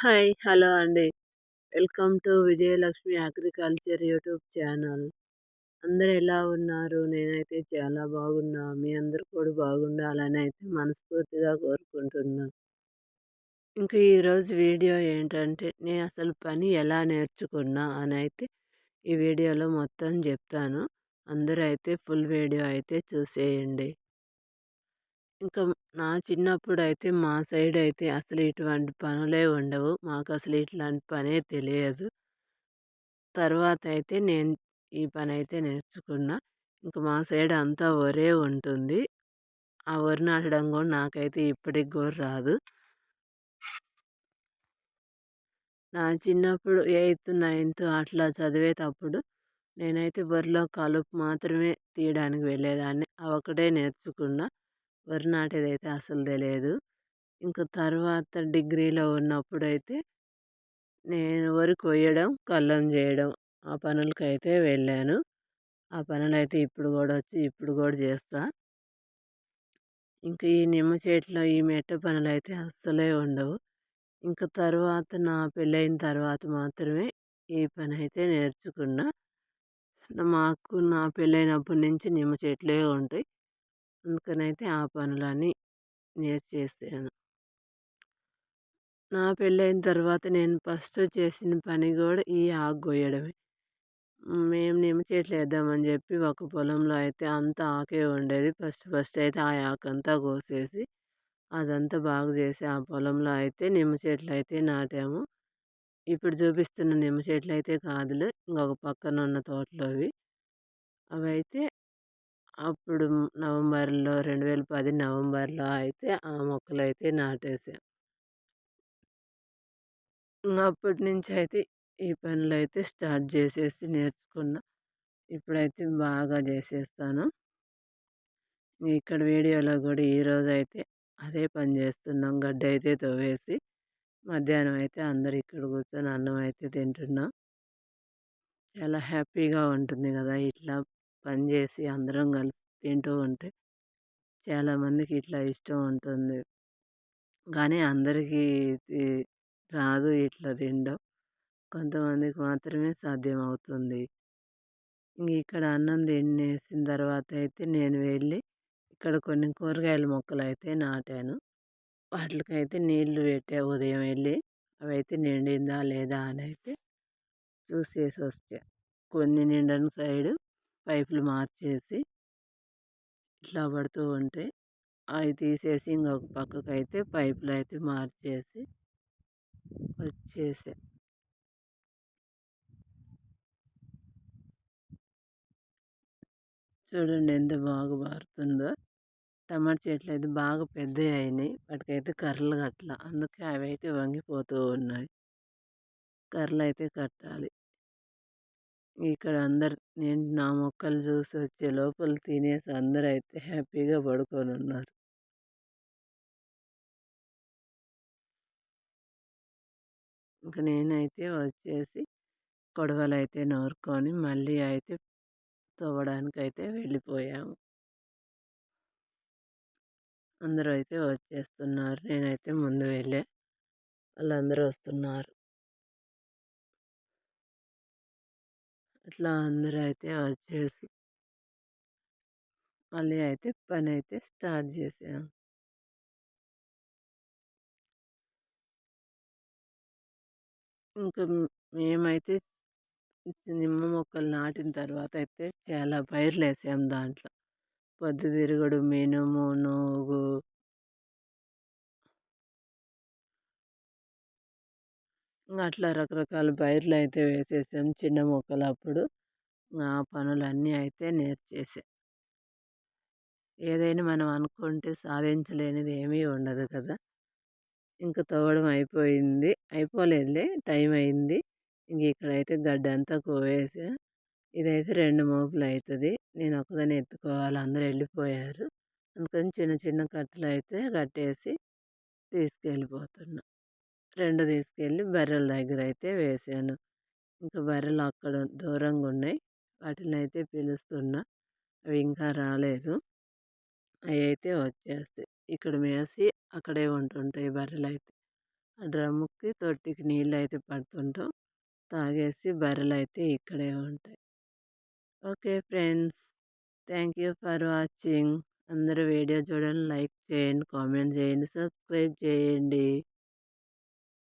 Hi hello అండి. Welcome to Vijayalakshmi agriculture YouTube channel. అందరు ఎలా ఉన్నారు? నేనైతే చాలా బాగున్నా. మీ అందరు కూడా బాగుండాలని అయితే మనస్ఫూర్తిగా కోరుకుంటున్నా. ఇంకా ఈరోజు వీడియో ఏంటంటే నేను అసలు పని ఎలా నేర్చుకున్నా అని అయితే ఈ వీడియోలో మొత్తం చెప్తాను. అందరూ అయితే ఫుల్ వీడియో అయితే చూసేయండి. ఇంకా నా చిన్నప్పుడు అయితే మా సైడ్ అయితే అసలు ఇటువంటి పనులే ఉండవు. మాకు అసలు ఇట్లాంటి పనే తెలియదు. తర్వాత అయితే నేను ఈ పని అయితే నేర్చుకున్నా. ఇంకా మా సైడ్ అంతా వరే ఉంటుంది. ఆ వరి నాటడం కూడా నాకైతే ఇప్పటికి కూడా రాదు. నా చిన్నప్పుడు ఎయిత్ నైన్త్ అట్లా చదివేటప్పుడు నేనైతే వరిలో కలుపు మాత్రమే తీయడానికి వెళ్ళేదాన్ని. అవి ఒకటే నేర్చుకున్నా. వరి నాటేది అయితే అసలు తెలియదు ఇంకా తర్వాత డిగ్రీలో ఉన్నప్పుడైతే నేను వరి కొయ్యడం కల్లం చేయడం ఆ పనులకి అయితే వెళ్ళాను. ఆ పనులు అయితే ఇప్పుడు కూడా వచ్చి ఇప్పుడు కూడా చేస్తా ఇంకా ఈ నిమ్మ చెట్లు ఈ మెట్ట పనులు అయితే అస్సలే ఉండవు. ఇంకా తర్వాత నా పెళ్ళైన తర్వాత మాత్రమే ఈ పని అయితే నేర్చుకున్నా. మాకు నా పెళ్ళైనప్పటి నుంచి నిమ్మ చెట్లే ఉంటాయి. అందుకనైతే ఆ పనులన్నీ నేర్చేసాను. నా పెళ్ళైన తర్వాత నేను ఫస్ట్ చేసిన పని కూడా ఈ ఆకు కొయ్యడమే మేము నిమ్మ చెట్లు వేద్దామని చెప్పి ఒక పొలంలో అయితే అంతా ఆకే ఉండేది. ఫస్ట్ ఫస్ట్ అయితే ఆ ఆకంతా కోసేసి అదంతా బాగు చేసి ఆ పొలంలో అయితే నిమ్మ చెట్లు అయితే నాటాము. ఇప్పుడు చూపిస్తున్న నిమ్మ చెట్లు అయితే కాదులే ఇంకొక పక్కన ఉన్న తోటలోవి అవి. అయితే అప్పుడు నవంబర్లో రెండు వేల పది నవంబర్లో అయితే ఆ మొక్కలు అయితే నాటేసాం. అప్పటి నుంచి అయితే ఈ పనులు అయితే స్టార్ట్ చేసేసి నేర్చుకున్నా. ఇప్పుడైతే బాగా చేసేస్తాను. ఇక్కడ వీడియోలో కూడా ఈరోజు అయితే అదే పని చేస్తున్నాం. గడ్డి అయితే తవ్వేసి మధ్యాహ్నం అయితే అందరు ఇక్కడ కూర్చొని అన్నం అయితే తింటున్నాం. చాలా హ్యాపీగా ఉంటుంది కదా ఇట్లా పని చేసి అందరం కలిసి తింటూ ఉంటే చాలామందికి ఇట్లా ఇష్టం ఉంటుంది. కానీ అందరికీ రాదు ఇట్లా తినడం. కొంతమందికి మాత్రమే సాధ్యం అవుతుంది ఇక్కడ అన్నం తినేసిన తర్వాత అయితే నేను వెళ్ళి ఇక్కడ కొన్ని కూరగాయల మొక్కలు అయితే నాటాను. వాటికైతే నీళ్ళు పెట్టా ఉదయం వెళ్ళి అవి అయితే నిండిందా లేదా అని అయితే చూసేసి వస్తే కొన్ని నిండని సైడు పైపులు మార్చేసి ఇట్లా పడుతూ ఉంటే అవి తీసేసి ఇంకొక పక్కకు అయితే పైపులు అయితే మార్చేసి వచ్చేసా. చూడండి ఎంత బాగా పారుతుందో టమాటా చెట్లు అయితే బాగా పెద్దవి అయినాయి. వాటికైతే కర్రలు కట్టాల. అందుకే అవి అయితే వంగిపోతూ ఉన్నాయి. కర్రలు అయితే కట్టాలి. ఇక్కడ అందరు నేను నా మొక్కలు చూసి వచ్చే లోపల తినేసి అందరూ అయితే హ్యాపీగా పడుకొని ఉన్నారు ఇంకా నేనైతే వచ్చేసి కొడవలు అయితే నూరుకొని మళ్ళీ అయితే తవ్వడానికైతే అయితే వెళ్ళిపోయాము. అందరూ అయితే వచ్చేస్తున్నారు. నేనైతే ముందు వెళ్ళే వాళ్ళందరూ వస్తున్నారు. అట్లా అందరూ అయితే వచ్చేసి మళ్ళీ అయితే పని అయితే స్టార్ట్ చేసాం. ఇంకా మేమైతే నిమ్మ మొక్కలు నాటిన తర్వాత అయితే చాలా పైర్లు వేసాం దాంట్లో పొద్దుతిరుగుడు మినుము నూగు అట్లా రకరకాల పైర్లు అయితే వేసేసాం చిన్న మొక్కలు అప్పుడు ఆ పనులన్నీ అయితే నేర్చేసా. ఏదైనా మనం అనుకుంటే సాధించలేనిది ఏమీ ఉండదు కదా. ఇంకా తవ్వడం అయిపోయింది. అయిపోలేదులే టైం అయింది. ఇంక ఇక్కడైతే గడ్డంతా కోవేసా. ఇదైతే రెండు మోపులు అవుతుంది నేను ఒకదాన్ని ఎత్తుకోవాలి. అందరూ వెళ్ళిపోయారు. అందుకని చిన్న చిన్న కట్టలు అయితే కట్టేసి తీసుకెళ్ళిపోతున్నా. రెండు తీసుకెళ్ళి బర్రెల దగ్గర అయితే వేసాను. ఇంకా బర్రెలు అక్కడ దూరంగా ఉన్నాయి. వాటిని అయితే పిలుస్తున్నా. అవి ఇంకా రాలేదు. అవి అయితే వచ్చేస్తాయి. ఇక్కడ మేసి అక్కడే ఉంటుంటాయి బర్రెలు అయితే. ఆ డ్రమ్ముకి తొట్టికి నీళ్ళు అయితే పడుతుంటాం తాగేసి బర్రెలు అయితే ఇక్కడే ఉంటాయి. Okay friends thank you for watching. అందరూ వీడియో చూడండి లైక్ చేయండి కామెంట్ చేయండి సబ్స్క్రైబ్ చేయండి.